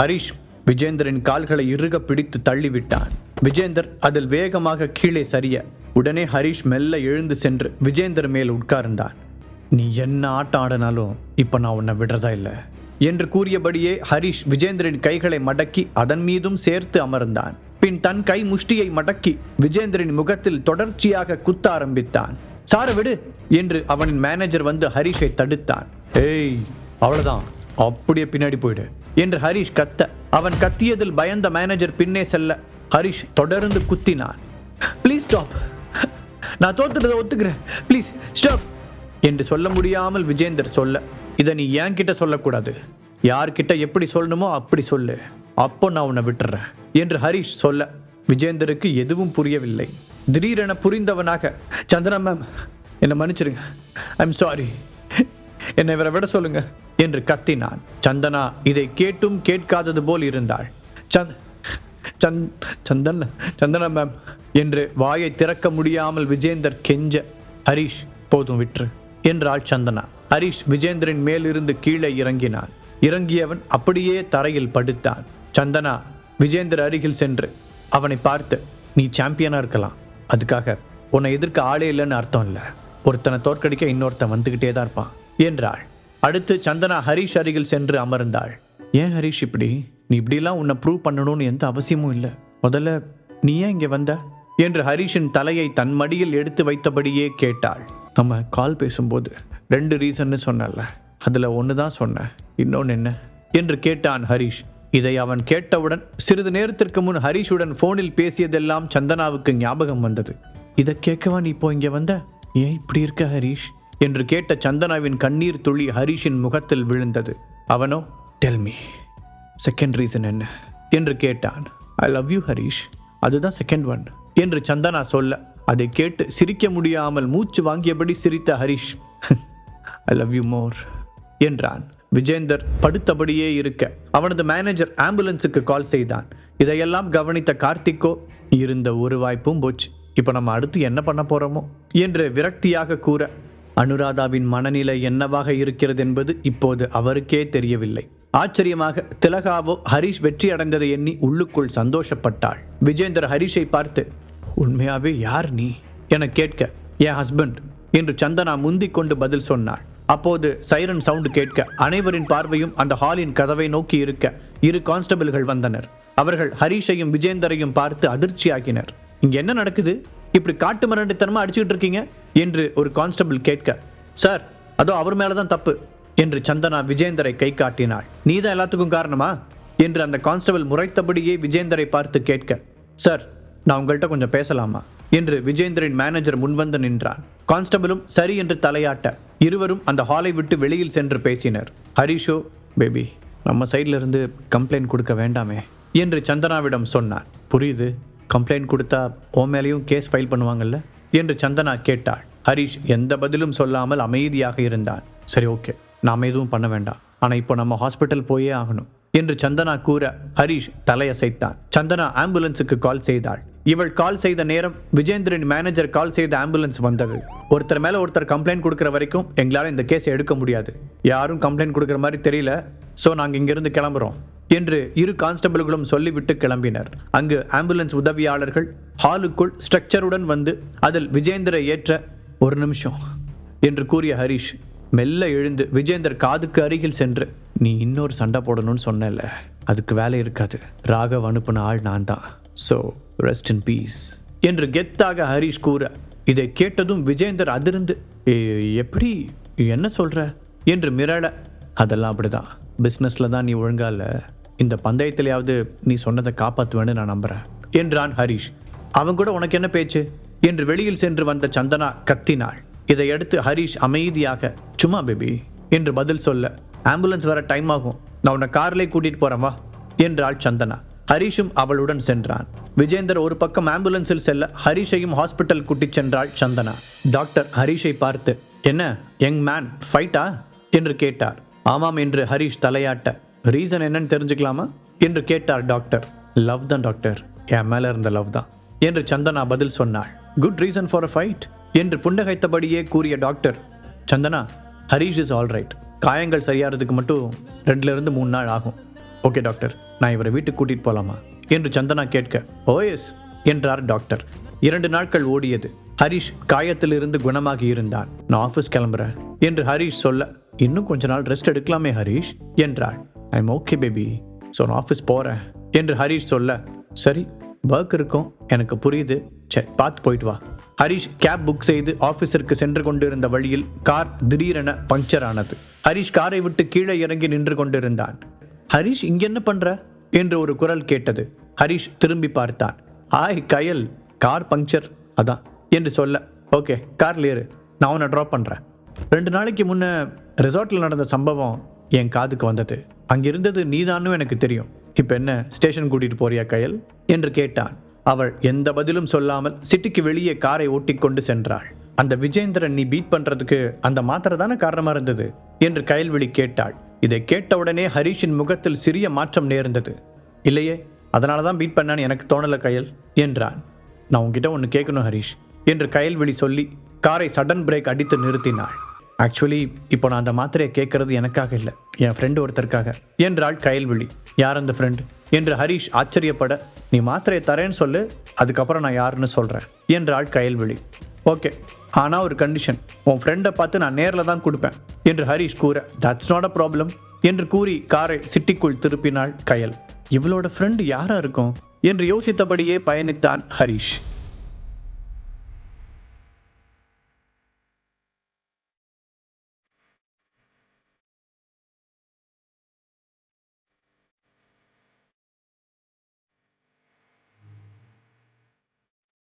ஹரிஷ் விஜேந்தரின் கால்களை இறுக பிடித்து தள்ளிவிட்டான். விஜேந்தர் அதில் வேகமாக கீழே சரிய உடனே ஹரிஷ் மெல்ல எழுந்து சென்று விஜேந்தர் மேல் உட்கார்ந்தான். நீ என்ன ஆட்டம் ஆடினாலும் இப்ப நான் உன்னை விடுறதா இல்லை? என்று கூறியபடியே ஹரிஷ் விஜேந்தரின் கைகளை மடக்கி அதன் மீதும் சேர்த்து அமர்ந்தான். பின் தன் கை முஷ்டியை மடக்கி விஜேந்தரின் முகத்தில் தொடர்ச்சியாக குத்த ஆரம்பித்தான். சார விடு! என்று அவனின் மேனேஜர் வந்து ஹரிஷை தடுத்தான். ஏய் அவ்வளவுதான். அப்படியே பின்னாடி போயிடு. என்று ஹரிஷ் கத்த. அவன் கத்தியதில் பயந்த மேனேஜர் பின்னே செல்ல. ஹரிஷ் தொடர்ந்து குத்தினான். ப்ளீஸ் ஸ்டாப் நான் தோத்துட்டதை ஒத்துக்கிறேன். ப்ளீஸ் ஸ்டாப் என்று சொல்ல முடியாமல் விஜேந்தர் சொல்ல. இதை நீ என்கிட்ட சொல்லக்கூடாது. யார்கிட்ட எப்படி சொல்லணுமோ அப்படி சொல்லு. அப்போ நான் உன்னை விட்டுறேன். என்று ஹரிஷ் சொல்ல. விஜேந்தருக்கு எதுவும் புரியவில்லை. திடீரென புரிந்தவனாக சந்திரா மேம் என்னை மன்னிச்சிருங்க. ஐம் சாரி என்னை இவரை விட சொல்லுங்கள் என்று கத்தினான். சந்தனா இதை கேட்டும் கேட்காதது போல் இருந்தாள். சந்த் சந்த் சந்தன் சந்தனா மேம் என்று வாயை திறக்க முடியாமல் விஜேந்தர் கெஞ்ச ஹரிஷ் போதும் விற்று என்றாள் சந்தனா. ஹரிஷ் விஜேந்தரின் மேலிருந்து கீழே இறங்கினான். இறங்கியவன் அப்படியே தரையில் படுத்தான். சந்தனா விஜேந்தர் அருகில் சென்று அவனை பார்த்து நீ சாம்பியனாக இருக்கலாம். அதுக்காக உன்னை எதிர்க்க ஆளே இல்லைன்னு அர்த்தம் இல்லை. ஒருத்தனை தோற்கடிக்க இன்னொருத்தன் வந்துக்கிட்டே தான் இருப்பான் என்றாள். அடுத்து சந்தனா ஹரிஷ் அருகில் சென்று அமர்ந்தாள். ஏன் ஹரிஷ் இப்படி? நீ இப்படிலாம் உன்னை ப்ரூவ் பண்ணணும்னு எந்த அவசியமும் இல்லை. முதல்ல நீ ஏன் இங்கே வந்த? என்று ஹரிஷின் தலையை தன் மடியில் எடுத்து வைத்தபடியே கேட்டாள். நம்ம கால் பேசும்போது ரெண்டு ரீசன்னு சொன்னல அதில் ஒன்று தான் சொன்னேன். இன்னொன்று என்ன? என்று கேட்டான் ஹரிஷ். இதை அவன் கேட்டவுடன் சிறிது நேரத்திற்கு முன் ஹரிஷுடன் ஃபோனில் பேசியதெல்லாம் சந்தனாவுக்கு ஞாபகம் வந்தது. இதை கேட்கவா நீ இப்போ இங்கே வந்த? ஏன் இப்படி இருக்க ஹரிஷ்? என்று கேட்ட சந்தனாவின் கண்ணீர் துளி ஹரிஷின் முகத்தில் விழுந்தது. அவனோ டெல் மீ செகண்ட் ரீசன் என்ன? என்று கேட்டான். ஐ லவ் யூ ஹரிஷ் அதுதான் செகண்ட் ஒன் என்று சந்தனா சொல்ல அதை கேட்டு சிரிக்க முடியாமல் மூச்சு வாங்கியபடி சிரித்த Harish I love you more என்றான். விஜேந்தர் படுத்தபடியே இருக்க அவனது மேனேஜர் ஆம்புலன்ஸுக்கு கால் செய்தான். இதையெல்லாம் கவனித்த கார்த்திக்கோ இருந்த ஒரு வாய்ப்பும் போச்சு. இப்போ நம்ம அடுத்து என்ன பண்ண போகிறோமோ என்று விரக்தியாக கூற அனுராதாவின் மனநிலை என்னவாக இருக்கிறது என்பது இப்போது அவருக்கே தெரியவில்லை. ஆச்சரியமாக திலகாவோ ஹரிஷ் வெற்றி அடைந்ததை எண்ணி உள்ளுக்குள் சந்தோஷப்பட்டாள். விஜேந்தர் ஹரிஷை பார்த்து உண்மையாவே யார் நீ? என கேட்க என் ஹஸ்பண்ட் என்று சந்தனா முந்திக் கொண்டு பதில் சொன்னாள். அப்போது சைரன் சவுண்ட் கேட்க அனைவரின் பார்வையும் அந்த ஹாலின் கதவை நோக்கி இருக்க இரு கான்ஸ்டபிள்கள் வந்தனர். அவர்கள் ஹரிஷையும் விஜேந்தரையும் பார்த்து அதிர்ச்சியாகினர். இங்க என்ன நடக்குது? இப்படி காட்டு மிரண்டுத்தனமா அடிச்சுக்கிட்டு இருக்கீங்க? என்று ஒரு கான்ஸ்டபிள் கேட்க சார் அதோ அவர் மேலே தான் தப்பு என்று சந்தனா விஜேந்தரை கை காட்டினாள். நீதான் எல்லாத்துக்கும் காரணமா? என்று அந்த கான்ஸ்டபிள் முறைத்தபடியே விஜேந்தரை பார்த்து கேட்க சார் நான் உங்கள்கிட்ட கொஞ்சம் பேசலாமா? என்று விஜேந்தரின் மேனேஜர் முன்வந்து நின்றான். கான்ஸ்டபிளும் சரி என்று தலையாட்ட இருவரும் அந்த ஹாலை விட்டு வெளியில் சென்று பேசினர். ஹரிஷோ பேபி நம்ம சைடில் இருந்து கம்ப்ளைண்ட் கொடுக்க வேண்டாமே என்று சந்தனாவிடம் சொன்னான். புரியுது. கம்ப்ளைண்ட் கொடுத்தா ஓ மேலேயும் கேஸ் ஃபைல் பண்ணுவாங்கல்ல? என்று சந்தனா கேட்டாள். ஹரிஷ் எந்த பதிலும் சொல்லாமல் அமைதியாக இருந்தான். சரி ஓகே. நாம் எதுவும் பண்ண வேண்டாம். ஆனால் இப்போ நம்ம ஹாஸ்பிட்டல் போயே ஆகணும். என்று சந்தனா கூற ஹரிஷ் தலையசைத்தான். சந்தனா ஆம்புலன்ஸுக்கு கால் செய்தாள். இவள் கால் செய்த நேரம் விஜேந்திரன் மேனேஜர் கால் செய்த ஆம்புலன்ஸ் வந்தது. ஒருத்தர் மேல ஒருத்தர் கம்ப்ளைண்ட் கொடுக்குற வரைக்கும் எங்களால இந்த கேஸ் எடுக்க முடியாது. யாரும் கம்ப்ளைண்ட் கொடுக்குற மாதிரி தெரியல. சோ நாங்க இங்கிருந்து கிளம்புறோம் என்று இரு கான்ஸ்டபிள்களும் சொல்லிவிட்டு கிளம்பினர். அங்கு ஆம்புலன்ஸ் உதவியாளர்கள் ஹாலுக்குள் ஸ்ட்ரக்சருடன் வந்து அதில் விஜேந்திரை ஏற்ற ஒரு நிமிஷம் என்று கூறிய ஹரிஷ் மெல்ல எழுந்து விஜேந்தர் காதுக்கு அருகில் சென்று நீ இன்னொரு சண்டை போடணும்னு சொன்னல அதுக்கு வேலை இருக்காது. ராகவ் அனுப்பின ஆள் நான் தான். ஸோ ரெஸ்ட் இன் பீஸ் என்று கெத்தாக ஹரிஷ் கூற இதை கேட்டதும் விஜேந்தர் அதிர்ந்து எப்படி என்ன சொல்கிற என்று மிரள அதெல்லாம் அப்படிதான். பிஸ்னஸில் தான் நீ ஒழுங்கா இந்த பந்தயத்திலேயாவது நீ சொன்னதை காப்பாற்றுவேன்னு நான் நம்புகிறேன் என்றான் ஹரிஷ். அவன் கூட உனக்கு என்ன பேச்சு? என்று வெளியில் சென்று வந்த சந்தனா கத்தினாள். இதையடுத்து ஹரிஷ் அமைதியாக சும்மா பேபி என்று பதில் சொல்ல ஆம்புலன்ஸ் வர டைம் ஆகும். நான் உன்னை கார்லேயே கூட்டிகிட்டு போறேன் வா என்றாள் சந்தனா. ஹரிஷும் அவளுடன் சென்றான். விஜேந்தர் ஒரு பக்கம் ஆம்புலன்ஸில் செல்ல ஹரிஷையும் ஹாஸ்பிட்டல் கூட்டிச் சென்றாள் சந்தனா. டாக்டர் ஹரிஷை பார்த்து என்ன யங் மேன் ஃபைட்டா? என்று கேட்டார். ஆமாம் என்று ஹரிஷ் தலையாட்ட ரீசன் என்னன்னு தெரிஞ்சுக்கலாமா? என்று கேட்டார் டாக்டர். லவ் தான் டாக்டர் என் மேல இருந்த லவ் தான் என்று சந்தனா பதில் சொன்னாள். Good reason for a fight? என்று புன்னகைத்தபடியே கூறிய doctor Chandana Harish is all right. காயங்கள் சரியாகிறதுக்கு மட்டும் ரெண்டுலேருந்து மூணு நாள் ஆகும். Okay doctor. நான் இவரை வீட்டுக்கு கூட்டிகிட்டு போகலாமா என்று சந்தனா கேட்க ஓஎஸ் என்றார் டாக்டர். இரண்டு நாட்கள் ஓடியது. ஹரிஷ் காயத்திலிருந்து குணமாகி இருந்தான். நான் ஆஃபீஸ் கிளம்புறேன் என்று ஹரிஷ் சொல்ல இன்னும் கொஞ்ச நாள் ரெஸ்ட் எடுக்கலாமே ஹரிஷ் என்றாள். ஐம் ஓகே பேபி ஸோ நான் ஆஃபீஸ் போகிறேன் என்று ஹரிஷ் சொல்ல சரி ஒர்க் இருக்கும். எனக்கு புரியுது. சரி பார்த்து போயிட்டு வா. ஹரிஷ் கேப் புக் செய்து ஆஃபீஸிற்கு சென்று கொண்டிருந்த வழியில் கார் திடீரென பஞ்சர் ஆனது. ஹரிஷ் காரை விட்டு கீழே இறங்கி நின்று கொண்டிருந்தான். ஹரிஷ் இங்க என்ன பண்ற? என்று ஒரு குரல் கேட்டது. ஹரிஷ் திரும்பி பார்த்தான். ஆய் கயல் கார் பங்க்சர் அதான். என்று சொல்ல ஓகே கார்ல ஏறு. நான் உன்னை ட்ராப் பண்ணுறேன் ரெண்டு நாளைக்கு முன்னே ரிசார்ட்டில் நடந்த சம்பவம் என் காதுக்கு வந்தது. அங்கிருந்தது நீதானும் எனக்கு தெரியும். இப்போ என்ன ஸ்டேஷன் கூட்டிகிட்டு போறியா கயல் என்று கேட்டான். அவள் எந்த பதிலும் சொல்லாமல் சிட்டிக்கு வெளியே காரை ஓட்டிக்கொண்டு சென்றாள். அந்த விஜேந்திரன் நீ பீட் பண்ணுறதுக்கு அந்த மாத்திரை தானே காரணமாக இருந்தது? என்று கயல்விழி கேட்டாள். இதை கேட்டவுடனே ஹரிஷின் முகத்தில் சிறிய மாற்றம் நேர்ந்தது. இல்லையே அதனால தான் பீட் பண்ணான்னு எனக்கு தோணல கயல் என்றான். நான் உன்கிட்ட ஒன்று கேட்கணும் ஹரிஷ் என்று கயல்விழி சொல்லி காரை சடன் பிரேக் அடித்து நிறுத்தினாள். ஆக்சுவலி இப்போ நான் அந்த மாத்திரையை கேட்கறது எனக்காக இல்லை என் ஃப்ரெண்டு ஒருத்தருக்காக என்றாள் கயல்விழி யார் அந்த ஃப்ரெண்ட் என்று ஹரிஷ் ஆச்சரியப்பட நீ மாத்திரையை தரேன்னு சொல்லு அதுக்கப்புறம் நான் யாருன்னு சொல்கிறேன் என்றாள் கயல்விழி ஓகே ஆனால் ஒரு கண்டிஷன் உன் ஃப்ரெண்டை பார்த்து நான் நேரில் தான் கொடுப்பேன். என்று ஹரிஷ் கூற தட்ஸ் நாட் அ ப்ராப்ளம் என்று கூறி காரை சிட்டிக்குள் திருப்பினாள் கயல். இவளோட ஃப்ரெண்டு யாரா இருக்கும்? என்று யோசித்தபடியே பயணித்தான் ஹரிஷ்.